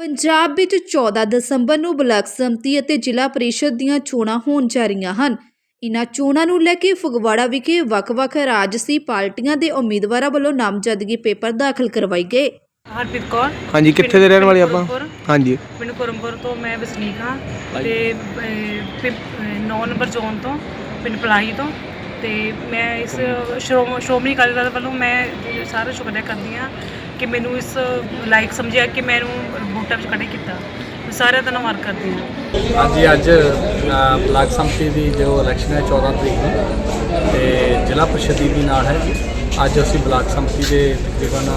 ਪੰਜਾਬ ਵਿੱਚ 14 ਦਸੰਬਰ ਨੂੰ ਬਲਾਕ ਸੰਮਤੀ ਅਤੇ ਜ਼ਿਲ੍ਹਾ ਪ੍ਰੀਸ਼ਦ ਦੀਆਂ ਚੋਣਾਂ ਹੋਣ ਜਾ ਰਹੀਆਂ ਹਨ। ਇਨ੍ਹਾਂ ਚੋਣਾਂ ਨੂੰ ਲੈ ਕੇ ਫਗਵਾੜਾ ਵਿਖੇ ਵੱਖ-ਵੱਖ ਰਾਜਸੀ ਪਾਰਟੀਆਂ ਦੇ ਉਮੀਦਵਾਰਾਂ ਵੱਲੋਂ ਨਾਮਜ਼ਦਗੀ ਪੇਪਰ ਦਾਖਲ ਕਰਵਾਏ ਗਏ। ਹਰਪ੍ਰੀਤ ਕੌਰ। ਹਾਂਜੀ ਕਿੱਥੇ ਦੇ ਰਹਿਣ ਵਾਲੇ ਆਪਾਂ। ਹਾਂਜੀ। ਪਿੰਡ ਕੁਰਮਪੁਰ ਤੋਂ ਮੈਂ ਵਸਨੀਕ ਹਾਂ ਤੇ 9 ਨੰਬਰ ਜ਼ੋਨ ਤੋਂ ਪਿੰਡ ਪਲਾਹੀ ਤੋਂ। ਤੇ ਮੈਂ ਇਸ ਸ਼੍ਰੋਮ- ਸ਼੍ਰੋਮਣੀ ਅਕਾਲੀ ਦਲ ਵੱਲੋਂ ਮੈਂ ਸਾਰਾ ਸ਼ੁਕਰੀਆ ਕਰਦੀ ਹਾਂ ਕਿ ਮੈਨੂੰ ਇਸ ਲਾਇਕ ਸਮਝਿਆ ਕਿ ਮੈਨੂੰ ਵੋਟਾਂ ਵਿੱਚ ਖੜੇ ਕੀਤਾ। ਸਾਰਿਆਂ ਦਾ ਧੰਨਵਾਦ ਕਰਦੀ ਹਾਂ। ਹਾਂਜੀ ਅੱਜ ਬਲਾਕ ਸੰਮਤੀ ਦੀ ਜੋ ਇਲੈਕਸ਼ਨ ਹੈ 14 ਤਰੀਕ ਨੂੰ ਤੇ ਜ਼ਿਲ੍ਹਾ ਪ੍ਰੀਸ਼ਦ ਦੀ ਵੀ ਨਾਲ ਹੈ। ਅੱਜ ਅਸੀਂ ਬਲਾਕ ਸੰਮਤੀ ਦੇ ਤਕਰੀਬਨ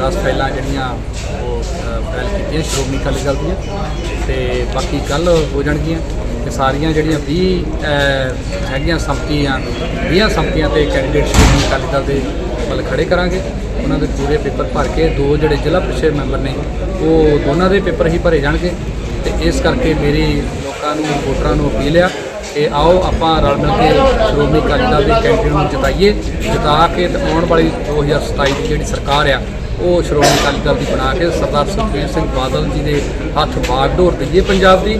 10 ਪਹਿਲਾਂ ਜਿਹੜੀਆਂ ਉਹ ਅ, ਫਾਈਲ ਕੀਤੀਆਂ ਸ਼੍ਰੋਮਣੀ ਅਕਾਲੀ ਦਲ ਦੀਆਂ ਤੇ ਬਾਕੀ ਕੱਲ ਹੋ ਜਾਣਗੀਆਂ। ਤੇ ਸਾਰੀਆਂ ਜਿਹੜੀਆਂ 20 ਹੈਗੀਆਂ ਸੰਮਤੀਆਂ 20 ਸੰਮਤੀਆਂ ਤੇ ਕੈਂਡੀਡੇਟ ਸ਼੍ਰੋਮਣੀ ਅਕਾਲੀ ਦਲ ਦੇ ਵੱਲ ਖੜੇ ਕਰਾਂਗੇ। ਉਹਨਾਂ ਦੇ ਪੂਰੇ ਪੇਪਰ ਭਰ ਕੇ ਦੋ ਜਿਹੜੇ ਜ਼ਿਲ੍ਹਾ ਪ੍ਰੀਸ਼ਦ ਮੈਂਬਰ ਨੇ, ਉਹ ਦੋਨਾਂ ਦੇ ਪੇਪਰ ਹੀ ਭਰੇ ਜਾਣਗੇ। ਤੇ ਇਸ ਕਰਕੇ ਮੇਰੀ ਲੋਕਾਂ ਨੂੰ, ਵੋਟਰਾਂ ਨੂੰ ਅਪੀਲ ਆ ਕਿ ਆਓ ਆਪਾਂ ਰਲ ਮਿਲ ਕੇ ਸ਼੍ਰੋਮਣੀ ਅਕਾਲੀ ਦਲ ਦੇ ਕੈਂਡੀਡੇਟ ਨੂੰ ਜਿਤਾਈਏ। ਜਿਤਾ ਕੇ ਤੇ ਆਉਣ ਵਾਲੀ 2027 ਦੀ ਜਿਹੜੀ ਸਰਕਾਰ ਆ ਉਹ ਸ਼੍ਰੋਮਣੀ ਅਕਾਲੀ ਦਲ ਦੀ ਬਣਾ ਕੇ ਸਰਦਾਰ ਸੁਖਬੀਰ ਸਿੰਘ ਬਾਦਲ ਜੀ ਦੇ ਹੱਥ ਬਾਗਡੋਰ ਦਈਏ ਪੰਜਾਬ ਦੀ,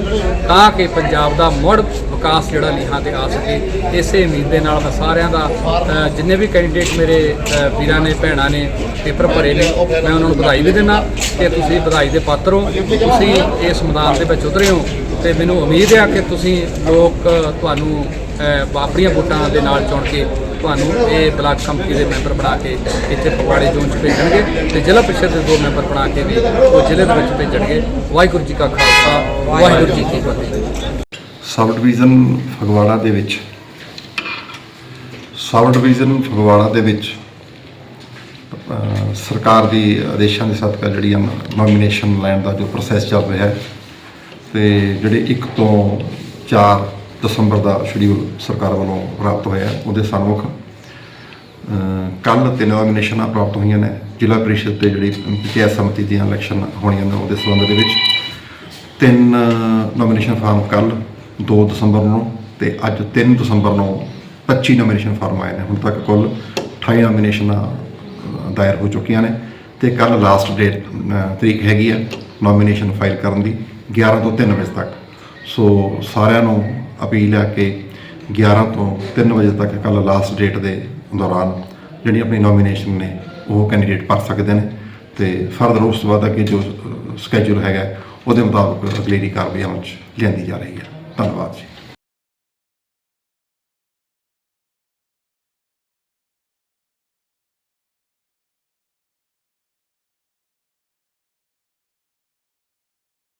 ਤਾਂ ਕਿ ਪੰਜਾਬ ਦਾ ਮੁੜ ਵਿਕਾਸ ਜਿਹੜਾ ਲੀਹਾਂ ਤੇ ਆ ਸਕੇ। ਇਸੇ ਉਮੀਦ ਦੇ ਨਾਲ ਮੈਂ ਸਾਰਿਆਂ ਦਾ ਜਿੰਨੇ ਵੀ ਕੈਂਡੀਡੇਟ ਮੇਰੇ ਵੀਰਾਂ ਨੇ, ਭੈਣਾਂ ਨੇ ਪੇਪਰ ਭਰੇ ਨੇ, ਮੈਂ ਉਹਨਾਂ ਨੂੰ ਵਧਾਈ ਵੀ ਦਿੰਦਾ ਕਿ ਤੁਸੀਂ ਵਧਾਈ ਦੇ ਪਾਤਰ ਹੋ। ਤੁਸੀਂ ਇਸ ਮੈਦਾਨ ਦੇ ਵਿੱਚ ਉਤਰੇ ਹੋ ਤੇ ਮੈਨੂੰ ਉਮੀਦ ਹੈ ਕਿ ਤੁਸੀਂ ਲੋਕ ਤੁਹਾਨੂੰ ਆਪਣੀਆਂ ਵੋਟਾਂ ਦੇ ਨਾਲ ਚੁਣ ਕੇ ਤੁਹਾਨੂੰ ਇਹ ਬਲਾਕ ਕਮੇਟੀ ਦੇ ਮੈਂਬਰ ਬਣਾ ਕੇ ਇੱਥੇ ਫਗਵਾੜੇ ਜ਼ੋਨ 'ਚ ਭੇਜਣਗੇ ਤੇ ਜ਼ਿਲ੍ਹਾ ਪ੍ਰੀਸ਼ਦ ਦੇ ਦੋ ਮੈਂਬਰ ਬਣਾ ਕੇ ਵੀ ਉਹ ਜ਼ਿਲ੍ਹੇ ਦੇ ਵਿੱਚ ਭੇਜਣਗੇ। ਵਾਹਿਗੁਰੂ ਜੀ ਕਾ ਖਾਲਸਾ, ਵਾਹਿਗੁਰੂ ਜੀ ਕੀ ਫਤਿਹ। ਸਬ ਡਿਵੀਜ਼ਨ ਫਗਵਾੜਾ ਦੇ ਵਿੱਚ। ਸਬ ਡਿਵੀਜ਼ਨ ਫਗਵਾੜਾ ਦੇ ਵਿੱਚ ਸਰਕਾਰ ਦੀ ਆਦੇਸ਼ਾਂ ਦੇ ਸਦਕਾ ਜਿਹੜੀ ਨੋਮੀਨੇਸ਼ਨ ਲੈਣ ਦਾ ਜੋ ਪ੍ਰੋਸੈਸ ਚੱਲ ਰਿਹਾ ਹੈ, ਤੇ ਜਿਹੜੇ 1 ਤੋਂ 4 ਦਸੰਬਰ ਦਾ ਸ਼ਡਿਊਲ ਸਰਕਾਰ ਵੱਲੋਂ ਪ੍ਰਾਪਤ ਹੋਇਆ ਉਹਦੇ ਸਨਮੁਖ ਕੱਲ ਤਿੰਨ ਨੋਮੀਨੇਸ਼ਨਾਂ ਪ੍ਰਾਪਤ ਹੋਈਆਂ ਨੇ, ਜ਼ਿਲ੍ਹਾ ਪ੍ਰੀਸ਼ਦ ਤੇ ਜਿਹੜੀ ਪੰਚਾਇਤ ਸਮਿਤੀ ਦੀਆਂ ਇਲੈਕਸ਼ਨ ਹੋਣੀਆਂ ਨੇ ਉਹਦੇ ਸੰਬੰਧ ਦੇ ਵਿੱਚ। ਤਿੰਨ ਨੋਮੀਨੇਸ਼ਨ ਫਾਰਮ ਕੱਲ 2 ਦਸੰਬਰ ਨੂੰ ਤੇ ਅੱਜ 3 ਦਸੰਬਰ ਨੂੰ 25 ਨੋਮੀਨੇਸ਼ਨ ਫਾਰਮ ਆਏ ਨੇ, ਹੁਣ ਤੱਕ ਕੁੱਲ 28 ਨੋਮੀਨੇਸ਼ਨਾਂ ਦਾਇਰ ਹੋ ਚੁੱਕੀਆਂ ਨੇ ਤੇ ਕੱਲ ਲਾਸਟ ਡੇਟ ਤਰੀਕ ਹੈਗੀ ਆ ਨੋਮੀਨੇਸ਼ਨ ਫਾਈਲ ਕਰਨ ਦੀ 11 ਤੋਂ 3 ਵਜੇ ਤੱਕ। ਸੋ ਸਾਰਿਆਂ ਨੂੰ ਅਪੀਲ ਹੈ ਕਿ 11 ਤੋਂ 3 ਵਜੇ ਤੱਕ ਕੱਲ ਲਾਸਟ ਡੇਟ ਦੇ ਦੌਰਾਨ ਜਿਹੜੀ ਆਪਣੀ ਨੋਮੀਨੇਸ਼ਨ ਨੇ, ਉਹ ਕੈਂਡੀਡੇਟ ਭਰ ਸਕਦੇ ਨੇ ਤੇ ਫਰਦਰ ਉਸ ਤੋਂ ਬਾਅਦ ਅੱਗੇ ਜੋ ਸਕੇਜੂਲ ਹੈਗਾ, ਉਹਦੇ ਮੁਤਾਬਕ ਅਗਲੇਰੀ ਕਾਰਵਾਈ ਅਮਲ 'ਚ ਲਿਆਂਦੀ ਜਾ ਰਹੀ ਹੈ। ਧੰਨਵਾਦ ਜੀ।